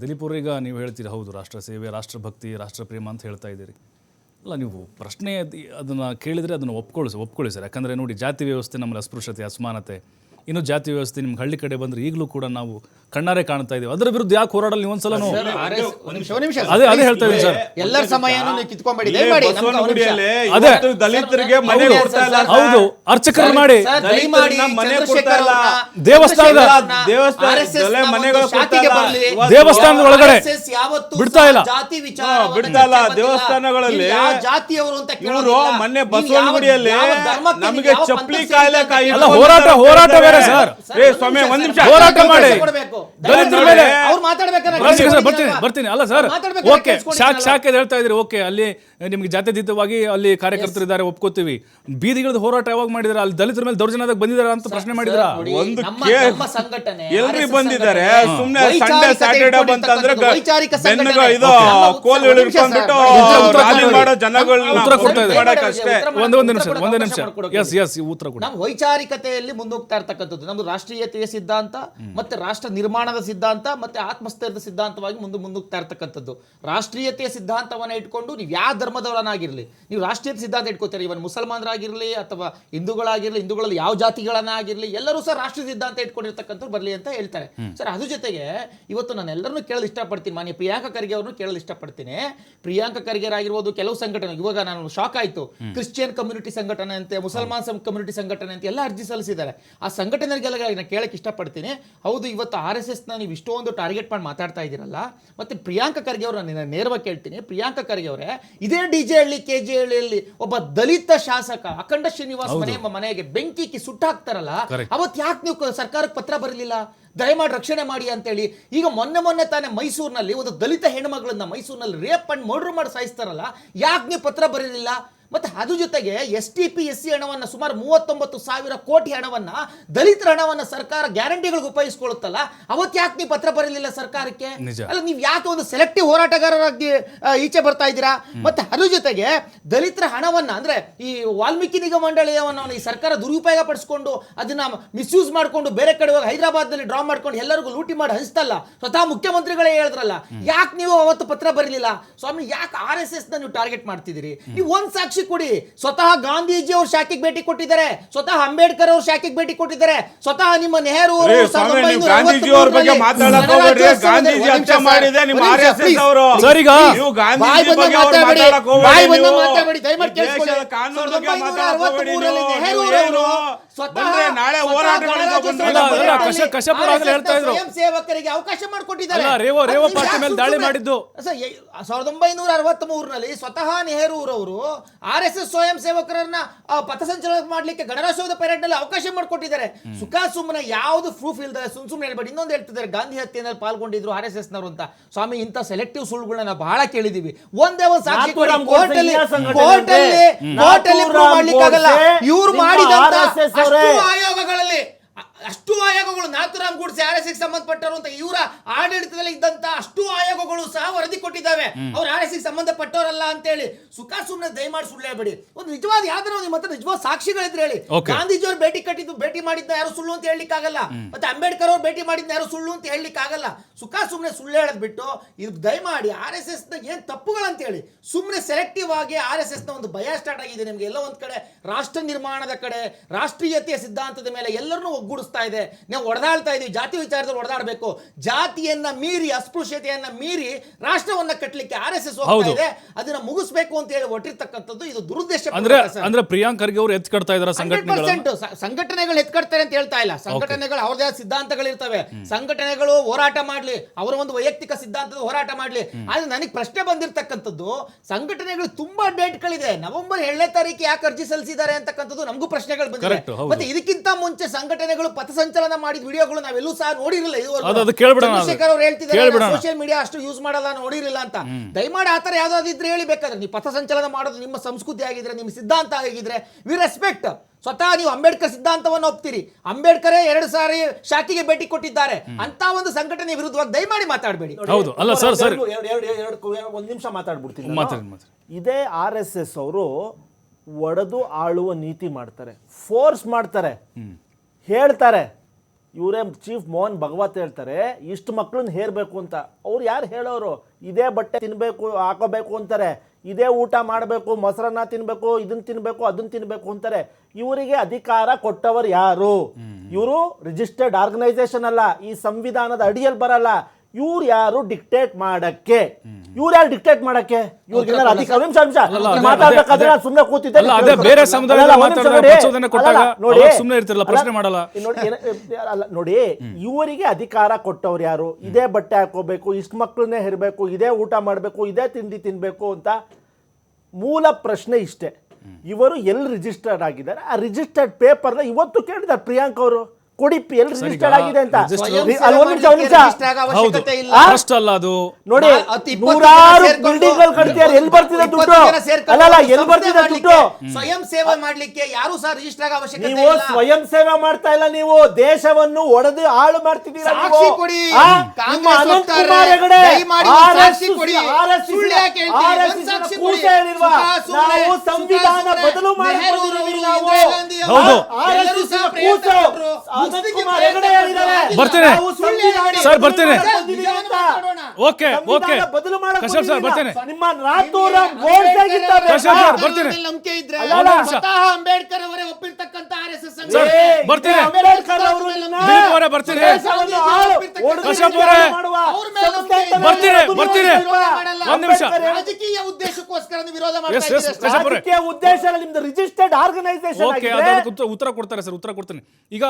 ದಿಲೀಪ್ ಈಗ ನೀವು ಹೇಳ್ತೀರಿ, ಹೌದು, ರಾಷ್ಟ್ರ ಸೇವೆ ರಾಷ್ಟ್ರಭಕ್ತಿ ರಾಷ್ಟ್ರಪ್ರೇಮ ಅಂತ ಹೇಳ್ತಾ ಇದ್ದೀರಿ. ಅಲ್ಲ, ನೀವು ಪ್ರಶ್ನೆ ಅದನ್ನು ಅದನ್ನ ಕೇಳಿದರೆ ಅದನ್ನು ಒಪ್ಕೊಳ್ಳಿ ಒಪ್ಕೊಳ್ಳಿ ಸರ್. ಯಾಕಂದರೆ ನೋಡಿ, ಜಾತಿ ವ್ಯವಸ್ಥೆ ನಮ್ಮಲ್ಲಿ ಅಸ್ಪೃಶ್ಯತೆ, ಅಸಮಾನತೆ. ಇನ್ನು ಜಾತಿ ವ್ಯವಸ್ಥೆ ನಿಮ್ಗೆ ಹಳ್ಳಿ ಕಡೆ ಬಂದರೆ ಈಗಲೂ ಕೂಡ ನಾವು ಕಣ್ಣಾರೆ ಕಾಣ್ತಾ ಇದ್ದೀವಿ. ಅದರ ವಿರುದ್ಧ ಯಾಕೆ ಹೋರಾಡಲ್ಲ ನೀವು ಒಂದ್ಸಲ ಅದೇ ಅದೇ ಹೇಳ್ತಾ ಇದ್ದೀನಿ ಸರ್. ಎಲ್ಲರ ದಲಿತರಿಗೆ ಮನೆ ಹೌದು, ಇಲ್ಲ ಹೌದು. ಅರ್ಚಕರು ಮಾಡಿ. ದೇವಸ್ಥಾನದ-. ದೇವಸ್ಥಾನದ ಒಳಗಡೆ ಬಿಡ್ತಾ ಇಲ್ಲ. ಜಾತಿ ವಿಚಾರ ಬಿಡ್ತಾ ಇಲ್ಲ. ದೇವಸ್ಥಾನಗಳಲ್ಲಿ ಯಾವ ಜಾತಿಯವರು ಅಂತ ಇವರು. ಮೊನ್ನೆ ಬಸವನಗುಡಿಯಲ್ಲಿ ನಮಗೆ ಚಪ್ಪಲಿ ಕಾಯಿಲೆ ಸೇರಿದ ಕಾಯಿ ಅಂತ ಹೋರಾಟ ಹೋರಾಟ ಬೇರೆ ಸರ್ ಸರ್, ಏ ಸ್ವಾಮಿ ನಿಮಿಷ ಒಂದ್ ನಿಮಿಷ. ಹೋರಾಟ ಮಾಡಿ. ದಲಿತರ ಮೇಲೆ ಅವ್ರು ಮಾತಾಡ್ಬೇಕಾದ್ರೆ ಬರ್ತೀನಿ ಸರ್ ಬರ್ತೀನಿ ಬರ್ತೀನಿ. ಅಲ್ಲ ಸರ್ ಓಕೆ ಸಾಕ್ ಶಾಖೆ ಅಲ್ವಾ? ಹೇಳ್ತಾ ಇದ್ರಿ ಓಕೆ ಅಲ್ಲಿ ನಿಮ್ಗೆ ಜಾತ್ಯತೀತವಾಗಿ ಅಲ್ಲಿ ಕಾರ್ಯಕರ್ತರಿದ್ದಾರೆ ಒಪ್ಕೋತೀವಿ. ಬೀದಿಗಳದ್ದು ಹೋರಾಟ ಯಾವಾಗ ಮಾಡಿದಾರೆ? ಅಲ್ಲಿ ದಲಿತರ ಮೇಲೆ ದೌರ್ಜನ್ಯದಾಗ ಬಂದಿದಾರ ಅಂತ ಪ್ರಶ್ನೆ ಮಾಡಿದ್ರ? ನೋಡಿ, ಒಂದು ನಮ್ಮ ನಮ್ಮ ಸಂಘಟನೆ ಎಲ್ರಿ RSS ಬಂದಿದ್ದಾರೆ. ಸಂಘಟನೆ, ಸುಮ್ನೆ ವೈಚಾರಿಕತೆ ಸಂಡೇ ಸ್ಯಾಟರ್ಡೆ ಬಂತಂದ್ರೆ ವೈಚಾರಿಕ ಬೆನ್ನುಗ ಇದು ನಮ್ಮ ಉತ್ತರ- ಕೋಲ್ ನಿಮಿಷ ಸರ್, ಉತ್ತರ- ಮಾಡೋ ಜನಗಳನ್ನ ಉತ್ತರ ಕೊಡ್ತಾ ಇದ್ದಾರೆ. ಮಾಡಕ್ಕಷ್ಟೇ ಒಂದು ನಿಮಿಷ ಒಂದೇ ನಿಮಿಷ. ಎಸ್ ಎಸ್ ಉತ್ತರ ಕೊಡಿ. ನಮ್ಮ ವೈಚಾರಿಕತೆಯಲ್ಲಿ ಮುಂದೋಗ್ತಾ ಇರ್ತಕ್ಕಂಥದ್ದು ನಮ್ದು ರಾಷ್ಟ್ರೀಯತೆಯ ಸಿದ್ಧಾಂತ ಮತ್ತೆ ರಾಷ್ಟ್ರ ನಿರ್ಮಾಣದ ಸಿದ್ಧಾಂತ ಮತ್ತೆ ಆತ್ಮಸ್ಥೈರ್ಯದ ಸಿದ್ಧಾಂತವಾಗಿ ಮುಂದೆ ಮುಂದೋಗ್ತಾ ಇರ್ತಕ್ಕಂಥದ್ದು ರಾಷ್ಟ್ರೀಯತೆಯ ಸಿದ್ಧಾಂತವನ್ನ ಇಟ್ಕೊಂಡು ನೀವು ಯಾವ ಧರ್ಮದವರನ್ನಾಗಿರಲಿ ನೀವು ರಾಷ್ಟ್ರೀಯತೆ ಸಿದ್ಧಾಂತ ಇಟ್ಕೋತೀರಿ? ಇವನ್ ಮುಸಲ್ಮಾನರಾಗಿರ್ಲಿ ಅಥವಾ ಹಿಂದೂಗಳಾಗಿರಲಿ ಹಿಂದೂಗಳಲ್ಲಿ ಯಾವ ಜಾತಿಗಳನ್ನಾಗಿರ್ಲಿ ಎಲ್ಲರೂ ಸಹ ರಾಷ್ಟ್ರೀಯ ಸಿದ್ಧಾಂತ ಇಟ್ಕೊಂಡಿರ್ತಕ್ಕಂಥವ್ರು ಬರಲಿ ಅಂತ ಹೇಳ್ತಾರೆ. ಸರ್ ಅದ್ರ ಜೊತೆಗೆ ಇವತ್ತು ನಾನು ಎಲ್ಲರನ್ನೂ ಕೇಳಲು ಇಷ್ಟಪಡ್ತೀನಿ. ಮಾನ್ಯ ಪ್ರಿಯಾಂಕ ಖರ್ಗೆ ಅವ್ರನ್ನು ಕೇಳಲು ಇಷ್ಟಪಡ್ತೀನಿ. ಪ್ರಿಯಾಂಕ ಖರ್ಗೆ ಆಗಿರ್ಬೋದು ಕೆಲವು ಸಂಘಟನೆ ಇವಾಗ ನಾನು ಶಾಕ್ ಆಯ್ತು. ಕ್ರಿಶ್ಚಿಯನ್ ಕಮ್ಯುನಿಟಿ ಸಂಘಟನೆ ಅಂತೆ ಮುಸಲ್ಮಾನ್ ಕಮ್ಯುನಿಟಿ ಸಂಘಟನೆ ಅಂತ ಎಲ್ಲ ಅರ್ಜಿ ಸಲ್ಲಿಸಿದ್ದಾರೆ. ಆ ಸಂಘಟನೆಗಳಿಗೆಲ್ಲ ನಾನು ಕೇಳಕ್ಕೆ ಇಷ್ಟಪಡ್ತೀನಿ. ಹೌದು ಇವತ್ತು ಆರ್ ಎಸ್ ಎಸ್ನ ನೀವು ಇಷ್ಟೊಂದು ಟಾರ್ಗೆಟ್ ಮಾಡಿ ಮಾತಾಡ್ತಾ ಇದ್ದೀರಲ್ಲ ಮತ್ತೆ ಪ್ರಿಯಾಂಕ ಖರ್ಗೆ ಅವರು ನಾನು ನೇರವಾಗಿ ಕೇಳ್ತೀನಿ. ಪ್ರಿಯಾಂಕ ಖರ್ಗೆ ಅವರೇ ಇದೇ D J Halli K G ಹಳ್ಳಿಯಲ್ಲಿ ಒಬ್ಬ ದಲಿತ ಶಾಸಕ ಅಖಂಡ ಶ್ರೀನಿವಾಸ್ ಮನೆ ಮನೆಗೆ ಬೆಂಕಿ ಸುಟ್ಟಾಕ್ತಾರಲ್ಲ Correct. ಅವತ್ತು ಯಾಕೆ ನೀವು ಕ- ಸರ್ಕಾರಕ್ಕೆ ಪತ್ರ ಬರಲಿಲ್ಲ? ದಯಮಾಡಿ ರಕ್ಷಣೆ ಮಾಡಿ ಅಂತೇಳಿ. ಈಗ ಮೊನ್ನೆ ಮೊನ್ನೆ ತಾನೇ ಮೈಸೂರಿನಲ್ಲಿ ಒಂದು ದಲಿತ ಹೆಣ್ಮಗಳನ್ನ ಮೈಸೂರಿನಲ್ಲಿ ರೇಪ್ ಅಂಡ್ ಮರ್ಡರ್ ಮಾಡಿ ಸಾಯಿಸ್ತಾರಲ್ಲ ಯಾಕೆ ನೀವು ಪತ್ರ ಬರೀಲಿಲ್ಲ? ಮತ್ತೆ ಅದು ಜೊತೆಗೆ S T P S C ಹಣವನ್ನ ಸುಮಾರು ಮೂವತ್ತೊಂಬತ್ತು ಸಾವಿರ ಕೋಟಿ ಹಣವನ್ನ ದಲಿತರ ಹಣವನ್ನ ಸರ್ಕಾರ ಗ್ಯಾರಂಟಿಗಳಿಗೆ ಉಪಯೋಗಿಸ್ಕೊಳ್ಳುತ್ತಲ್ಲ ಅವತ್ತು ಯಾಕೆ ನೀವು ಪತ್ರ ಬರಲಿಲ್ಲ ಸರ್ಕಾರಕ್ಕೆ. ಅಲ್ಲ ನೀವು ಯಾಕೆ ಒಂದು ಸೆಲೆಕ್ಟಿವ್ ಹೋರಾಟಗಾರರಾಗಿ ಈಚೆ ಬರ್ತಾ ಇದ್ದೀರಾ? ಮತ್ತು ಅದ್ರ ಜೊತೆಗೆ ದಲಿತರ ಹಣವನ್ನ ಅಂದರೆ ಈ ವಾಲ್ಮೀಕಿ ನಿಗಮ ಮಂಡಳಿಯವನ್ನ ಈ ಸರ್ಕಾರ ದುರುಪಯೋಗ ಪಡಿಸ್ಕೊಂಡು ಅದನ್ನ ಮಿಸ್ಯೂಸ್ ಮಾಡ್ಕೊಂಡು ಬೇರೆ ಕಡೆ ಹೋಗಿ ಹೈದರಾಬಾದ್ನಲ್ಲಿ ಡ್ರಾ ಮಾಡ್ಕೊಂಡು ಎಲ್ಲರಿಗೂ ಲೂಟಿ ಮಾಡಿ ಹಂಚ್ತಲ್ಲ ಸ್ವತಃ ಮುಖ್ಯಮಂತ್ರಿಗಳೇ ಹೇಳಿದ್ರಲ್ಲ ಯಾಕೆ ನೀವು ಅವತ್ತು ಪತ್ರ ಬರಲಿಲ್ಲ? ಸ್ವಾಮಿ ಯಾಕೆ ಆರ್ ಎಸ್ ಎಸ್ ನೀವು ಟಾರ್ಗೆಟ್ ಮಾಡ್ತಿದ್ದೀರಿ? ನೀವು ಒಂದ್ ಸಾಕ್ಷಿ ಕೊಡಿ ಸ್ವತಃ ಗಾಂಧೀಜಿ ಅವ್ರ ಶಾಖೆಗೆ ಭೇಟಿ ಕೊಟ್ಟಿದ್ದಾರೆ ಸ್ವತಃ ಅಂಬೇಡ್ಕರ್ ಅವ್ರ ಶಾಖೆಗೆ ಭೇಟಿ ಕೊಟ್ಟಿದ್ದಾರೆ ಸ್ವತಃ ನಿಮ್ಮ ನೆಹರು ಗಾಂಧೀಜಿ ಅವ್ರ ಬಗ್ಗೆ ಮಾತಾಡಕ್ ಹೋಗ್ಬೇಡ್ರಿ. ಗಾಂಧೀಜಿ ಹತ್ಯೆ ಮಾಡಿದೆ ನಿಮ್ಮ RSS ಅವರು. ಸರ್, ಈಗ ನೀವು ಗಾಂಧೀಜಿ ಬಗ್ಗೆ ಅವ್ರು ಮಾತಾಡಬೇಡಿ. ಮಾತಾಡಕ್ ಹೋಗ್ಬೇಡಿ ಬಾಯಿ ಬಂದ ನೀವು. ಮಾತಾಡಬೇಡಿ. ದಯಮಾಡಿ ಕೇಳಿಸ್ಕೊಳ್ಳಿ. ಕಾನೂನು ಬಗ್ಗೆ ಮಾತಾಡಕ್ ಹೋಗ್ಬೇಡಿ ನೀವು. ಏನು? ಸ್ವತಃ- ಬಂದ್ರೆ ನಾಳೆ ಸ್ವಯಂ ಸೇವಕರಿಗೆ ಅವಕಾಶ ಮಾಡಿಕೊಟ್ಟಿದ್ದಾರೆ. ರೇವೋ- ರೇವೋ ಪಾರ್ಟಿ ಮೇಲೆ ದಾಳಿ ಮಾಡಿದ್ದು? ಸಾವಿರದ ಒಂಬೈನೂರ ಅರವತ್ತ್ ಮೂರರಲ್ಲಿ ಸ್ವತಃ ನೆಹರೂರವರು ಆರ್ ಎಸ್ ಎಸ್ ಸ್ವಯಂ ಸೇವಕರನ್ನ ಪಥಸಂಚಲ ಪಥಸಂಚಲನ ಮಾಡ್ಲಿಕ್ಕೆ ಗಣರಾಜ್ಯೋತ್ಸವದ ಪೆರೇಡ್ನಲ್ಲಿ ಅವಕಾಶ ಮಾಡಿಕೊಟ್ಟಿದ್ದಾರೆ. ಸುಖ ಸುಮ್ಮನೆ ಯಾವ್ದು ಪ್ರೂಫ್ ಇಲ್ದಾರೆ ಸುಮ್ ಸುಮ್ಮನೆ ಹೇಳ್ಬೇಡಿ. ಇನ್ನೊಂದು ಹೇಳ್ತಿದ್ದಾರೆ ಗಾಂಧಿ ಹತ್ಯೆನಲ್ಲಿ ಪಾಲ್ಗೊಂಡಿದ್ರು ಆರ್ ಎಸ್ ಎಸ್ ನವರು ಅಂತ. ಸ್ವಾಮಿ ಇಂಥ ಸೆಲೆಕ್ಟಿವ್ ಸುಳ್ಳುಗಳನ್ನ ನಾವು ಬಹಳ ಕೇಳಿದೀವಿ. ಒಂದೇ ಒಂದು ಸಾಕ್ಷಿ ಕೋರ್ಟ್ ಅಲ್ಲಿ ಕೋರ್ಟ್ ಅಲ್ಲಿ ಅಂತೆ. ಕೋರ್ಟ್ ಅಲ್ಲಿ ಪ್ರೂವ್ ಮಾಡ್ಲಿಕ್ಕಾಗಲ್ಲ. ಇವ್ರು ಮಾಡಿದಂತ RSS ಅಷ್ಟು ಅವರೇ. ಆಯೋಗಗಳಲ್ಲಿ ಅ- ಅಷ್ಟು ಆಯೋಗಗಳು ನಾಥುರಾಮ್ ಗೂಡ್ಸೆ ಆರ್ ಎಸ್ ಸಂಬಂಧಪಟ್ಟರು ಅಂತ ಇವರ ಆಡಳಿತದಲ್ಲಿ ಇದ್ದಂತ ಅಷ್ಟು ಆಯೋಗಗಳು ಸಹ ವರದಿ ಕೊಟ್ಟಿದ್ದಾವೆ. ಅವ್ರು ಆರ್ ಎಸ್ ಸಂಬಂಧಪಟ್ಟವರಲ್ಲ ಅಂತೇಳಿ ಸುಖ ಸುಮ್ಮನೆ ದಯಮಾಡಿ ಸುಳ್ಳು ಹೇಳ್ಬೇಡಿ ಒಂದು ನಿಜವಾದ ಯಾವ್ದಾರ ನಿಮ್ಮ ಹತ್ರ ನಿಜವಾದ ಸಾಕ್ಷಿಗಳಿದ್ರೆ ಹೇಳಿ. ಗಾಂಧೀಜಿ ಗಾಂಧೀಜಿಯವರು ಭೇಟಿ ಕಟ್ಟಿದ್ದು ಭೇಟಿ ಮಾಡಿದ್ದ ಯಾರು ಸುಳ್ಳು ಅಂತ ಹೇಳಲಿಕ್ಕಾಗಲ್ಲ. ಮತ್ತೆ ಅಂಬೇಡ್ಕರ್ ಅವ್ರು ಭೇಟಿ ಮಾಡಿದ್ದ ಯಾರು ಸುಳ್ಳು ಅಂತ ಹೇಳಲಿಕ್ಕಾಗಲ್ಲ. ಸುಖ ಸುಮ್ಮನೆ ಸುಳ್ಳು ಹೇಳದ್ ಬಿಟ್ಟು ಇದು ದಯಮಾಡಿ ಆರ್ ಎಸ್ ಎಸ್ನ ಏನ್ ತಪ್ಪುಗಳಂತ ಹೇಳಿ. ಸುಮ್ಮನೆ ಸೆಲೆಕ್ಟಿವ್ ಆಗಿ ಆರ್ ಎಸ್ ಎಸ್ನ ಒಂದು ಭಯ ಸ್ಟಾರ್ಟ್ ಆಗಿದೆ ನಿಮ್ಗೆ. ಎಲ್ಲ ಒಂದ್ ಕಡೆ ರಾಷ್ಟ್ರ ನಿರ್ಮಾಣದ ಕಡೆ ರಾಷ್ಟ್ರೀಯತೆಯ ಸಿದ್ಧಾಂತದ ಮೇಲೆ ಎಲ್ಲರನ್ನೂ ಒಗ್ಗೂಡಿಸ್ತಾ ಇದೆ. ನಾವು ಒಡೆದಾಡ್ತಾ ಇದೀವಿ ಜಾತಿ ವಿಚಾರದಲ್ಲಿ ಒಡೆದಾಡಬೇಕು. ಜಾತಿಯನ್ನ ಮೀರಿ ಅಸ್ಪೃಶ್ಯತೆಯನ್ನ ಮೀರಿ ರಾಷ್ಟ್ರವನ್ನ ಕಟ್ಟಲಿಕ್ಕೆ ಆರ್ ಎಸ್ ಎಸ್ ಹೋಗ್ತಾ ಇದೆ. ಅದನ್ನ ಮುಗಿಸ್ಬೇಕು ಅಂತ ಹೇಳಿ ಒಟ್ಟಿರ್ತಕ್ಕಂಥದ್ದು ಇದು ದುರುದ್ದೇಶ ಅಂದ್ರೆ ಅಂದ್ರೆ ಪ್ರಿಯಾಂಕ್ ಖರ್ಗೆ ಅವರು ಎತ್ ಕಟ್ತಾ ಇದಾರೆ ಸಂಘಟನೆಗಳು. 100% ಸಂಘಟನೆಗಳು ಎತ್ಕಡ್ತಾರೆ ಅಂತ ಹೇಳ್ತಾ ಇಲ್ಲ. ಸಂಘಟನೆಗಳು ಅವ್ರದೇ ಸಿದ್ಧಾಂತಗಳು ಇರ್ತವೆ ಸಂಘಟನೆಗಳು ಹೋರಾಟ ಮಾಡ್ಲಿ. ಅವರ ಒಂದು ವೈಯಕ್ತಿಕ ಸಿದ್ಧಾಂತದ ಹೋರಾಟ ಮಾಡ್ಲಿ. ಆದ್ರೆ ನನಗೆ ಪ್ರಶ್ನೆ ಬಂದಿರತಕ್ಕಂಥದ್ದು ಸಂಘಟನೆಗಳು ತುಂಬಾ ಡೇಟ್ಗಳಿದೆ. ನವೆಂಬರ್ ಏಳನೇ ತಾರೀಕು ಯಾಕೆ ಅರ್ಜಿ ಸಲ್ಲಿಸಿದ್ದಾರೆ ಅಂತಕ್ಕಂಥದ್ದು ನಮಗೂ ಪ್ರಶ್ನೆಗಳು ಬಂದಿದೆ. ಮತ್ತೆ ಇದಕ್ಕಿಂತ ಮುಂಚೆ ಸಂಘಟನೆಗಳು ಪಥಸಂಚಲನ ಮಾಡಿದ ವಿಡಿಯೋಗಳು ನಾವೆಲ್ಲೂ ಸಹ ನೋಡಿರಲಿಲ್ಲ. ಚಂದ್ರಶೇಖರ್ ಅವ್ರು ಹೇಳ್ತಿದ್ದಾರೆ. ಸೋಷಿಯಲ್ ಮೀಡಿಯಾ ಅಷ್ಟು ಯೂಸ್ ಮಾಡಲ್ಲ ನೋಡಿರಲಿಲ್ಲ ಅಂತ. ದಯಮಾಡಿ ಆತರ ಯಾವ್ದಾದ್ರು ಇದ್ರೆ ಹೇಳಿ ಬೇಕಾದ್ರೆ. ನೀವು ಪಥಸಂಚಲನ ಮಾಡೋದು ನಿಮ್ಮ ಸಂಸ್ಕೃತಿ ಆಗಿದ್ರೆ ನಿಮ್ಮ ಸಿದ್ಧಾಂತ ಆಗಿದ್ರೆ ವಿ ರೆಸ್ಪೆಕ್ಟ್ ಸ್ವತಃ ನೀವು ಅಂಬೇಡ್ಕರ್ ಸಿದ್ಧಾಂತವನ್ನು ಒಪ್ತೀರಿ. ಅಂಬೇಡ್ಕರ್ ಎರಡು ಸಾರಿ ಶಾಖೆಗೆ ಭೇಟಿ ಕೊಟ್ಟಿದ್ದಾರೆ. ಅಂತ ಒಂದು ಸಂಘಟನೆ ವಿರುದ್ಧವಾಗಿ ದಯಮಾಡಿ ಮಾತಾಡಬೇಡಿ. ಹೌದು. ಅಲ್ಲ ಸರ್ ಸರ್. ಒಂದು ನಿಮಿಷ ಮಾತಾಡ್ಬಿಡ್ತೀನಿ ಇದೇ ಆರ್ ಎಸ್ ಎಸ್ ಅವರು ಒಡೆದು ಆಳುವ ನೀತಿ ಮಾಡ್ತಾರೆ. ಫೋರ್ಸ್ ಮಾಡ್ತಾರೆ. ಹೇಳ್ತಾರೆ. ಇವರೇ ಚೀಫ್ ಮೋಹನ್ ಭಗವತ್ ಹೇಳ್ತಾರೆ ಇಷ್ಟು ಮಕ್ಳನ್ನ ಹೇರ್ಬೇಕು ಅಂತ. ಅವ್ರು ಯಾರು ಹೇಳೋರು? ಇದೇ ಬಟ್ಟೆ ತಿನ್ನಬೇಕು ಹಾಕೋಬೇಕು ಅಂತಾರೆ. ಇದೇ ಊಟ ಮಾಡಬೇಕು ಮೊಸರನ್ನ ತಿನ್ನಬೇಕು ಇದನ್ನ ತಿನ್ನಬೇಕು ಅದನ್ನ ತಿನ್ನಬೇಕು ಅಂತಾರೆ. ಇವರಿಗೆ ಅಧಿಕಾರ ಕೊಟ್ಟವರು ಯಾರು? ಇವರು ರಿಜಿಸ್ಟರ್ಡ್ ಆರ್ಗನೈಸೇಷನ್ ಅಲ್ಲ ಈ ಸಂವಿಧಾನದ ಅಡಿಯಲ್ಲಿ ಬರಲ್ಲ. ಇವ್ರು ಯಾರು ಡಿಕ್ಟೇಟ್ ಮಾಡಕ್ಕೆ? ಇವ್ರು ಯಾರು ಡಿಕ್ಟೇಟ್ ಮಾಡಕ್ಕೆ? ಇವ್ರಿಗೆ ಅಧಿಕಾರ ನಿಮಿಷ ನಿಮಿಷ. ಮಾತಾಡ್ಬೇಕಾದ್ರೆ ನಾನು ಸುಮ್ಮನೆ ಕೂತಿದ್ದೆ ಅದೇ ಬೇರೆ ನೋಡಿ. ಸುಮ್ನೆ ಇರ್ತಿರಲ್ಲ, ಪ್ರಶ್ನೆ ಮಾಡಲ್ಲ. ನೋಡಿ ಇವರಿಗೆ ಅಧಿಕಾರ ಕೊಟ್ಟವ್ರು ಯಾರು? ಇದೇ ಬಟ್ಟೆ ಹಾಕೋಬೇಕು ಇಷ್ಟು ಮಕ್ಕಳನ್ನೇ ಹೆರಬೇಕು ಇದೇ ಊಟ ಮಾಡಬೇಕು ಇದೇ ತಿಂಡಿ ತಿನ್ಬೇಕು ಅಂತ ಮೂಲ ಪ್ರಶ್ನೆ ಇಷ್ಟೇ. ಇವರು ಎಲ್ಲಿ ರಿಜಿಸ್ಟರ್ಡ್ ಆಗಿದ್ದಾರೆ? ಆ ರಿಜಿಸ್ಟರ್ಡ್ ಪೇಪರ್ನ ಇವತ್ತು ಕೇಳಿದ್ದಾರೆ ಪ್ರಿಯಾಂಕ್ ಅವರು. ಕೊಡಿ ಎಲ್ಲಿ ಸರ್, ರಿಜಿಸ್ಟರ್ಡ್ ಆಗಿದೆ ಅಂತ. ಅಲ್ಲಿ ಒಂದ್ ನಿಮಿಷ ಒಂದ್ ನಿಮಿಷ. ಹೌದು. ಅವಶ್ಯಕತೆ ಇಲ್ಲ. ಟ್ರಸ್ಟ್ ಅಲ್ಲ ಅದು. ನೋಡಿ ನೂರಾರು ಬಿಲ್ಡಿಂಗ್ ಕಟ್ತಿದ್ದಾರೆ. ಎಲ್ಲಿ ಬರ್ತಿದೆ ದುಡ್ಡು? ಜನ ಅಲ್ಲ ಅಲ್ಲ ಒಂದು ಎಲ್ಲಿ ಬರ್ತಿದೆ ದುಡ್ಡು? ಸ್ವಯಂ ಸೇವೆ ಮಾಡ್ಲಿಕ್ಕೆ ಯಾರು ಸಹ ರಿಜಿಸ್ಟರ್ ಆಗೋ ಅವಶ್ಯಕತೆ ನೀವು ಇಲ್ಲ. ಸ್ವಯಂ ಸೇವೆ ಮಾಡ್ತಾ ಇಲ್ಲ ನೀವು. ದೇಶವನ್ನು ಒಡೆದು ಹಾಳು ಮಾಡ್ತಿದ್ದೀರಾ ಸಾಕ್ಷಿ ಕೊಡಿ. ಆ? ಕಾಂಗ್ರೆಸ್ ನಿಮ್ಮ ಅನಂತ್ ಕುಮಾರ್ ಹೆಗಡೆ ದಯಮಾಡಿ ಒಂದು RSS ಸಾಕ್ಷಿ ಕೊಡಿ. ಸುಳ್ಳು ಯಾಕೆ ಹೇಳ್ತೀರಿ? ಒಂದು ನಾವು ಸಂವಿಧಾನ ಬದಲು. ಬರ್ತೇನೆ. ಸರ್, ಬರ್ತೇನೆ. ಓಕೆ ಓಕೆ ಬದಲು ಕಶ್ಯಪ್ ಸರ್? ಬರ್ತೇನೆ ನಿಮ್ಮ ರಾತೋರ ಕಶ್ಯಪ್ ಸರ್, ಬರ್ತೀನಿ. ನಂಬಿಕೆ ಇದ್ರೆ. ಅಂಬೇಡ್ಕರ್ ಅವರೇ ಒಪ್ಪಿರ್ತಕ್ಕಂತ ಆರ್ ಎಸ್ ಎಸ್ ಸರ್, ಬರ್ತೀನಿ. ಅಂಬೇಡ್ಕರ್ ಅವರು ಅವರೇ ಬರ್ತೀನಿ. ಕಶ್ಯಪ್ ಅವರೇ. ಮಾಡುವ ಬರ್ತೇನೆ ಒಂದು ಬರ್ತೀನಿ. ಇಲ್ವಾ? ನಿಮಿಷ. ರಾಜಕೀಯ ಹೇಳಿ- ಉದ್ದೇಶಕ್ಕೋಸ್ಕರ ನೀವು ವಿರೋಧ ಮಾಡ್ತಾ. ರಾಜಕೀಯ ಉದ್ದೇಶ ನಿಮ್ದು ರಿಜಿಸ್ಟರ್ಡ್ ಆರ್ಗನೈಸೇಷನ್ ಓಕೆ ಅದಕ್ಕೆ ಉತ್ತರ ಉತ್ತರ ಕೊಡ್ತಾರೆ ಸರ್ ಉತ್ತರ ಕೊಡ್ತೀನಿ ಈಗ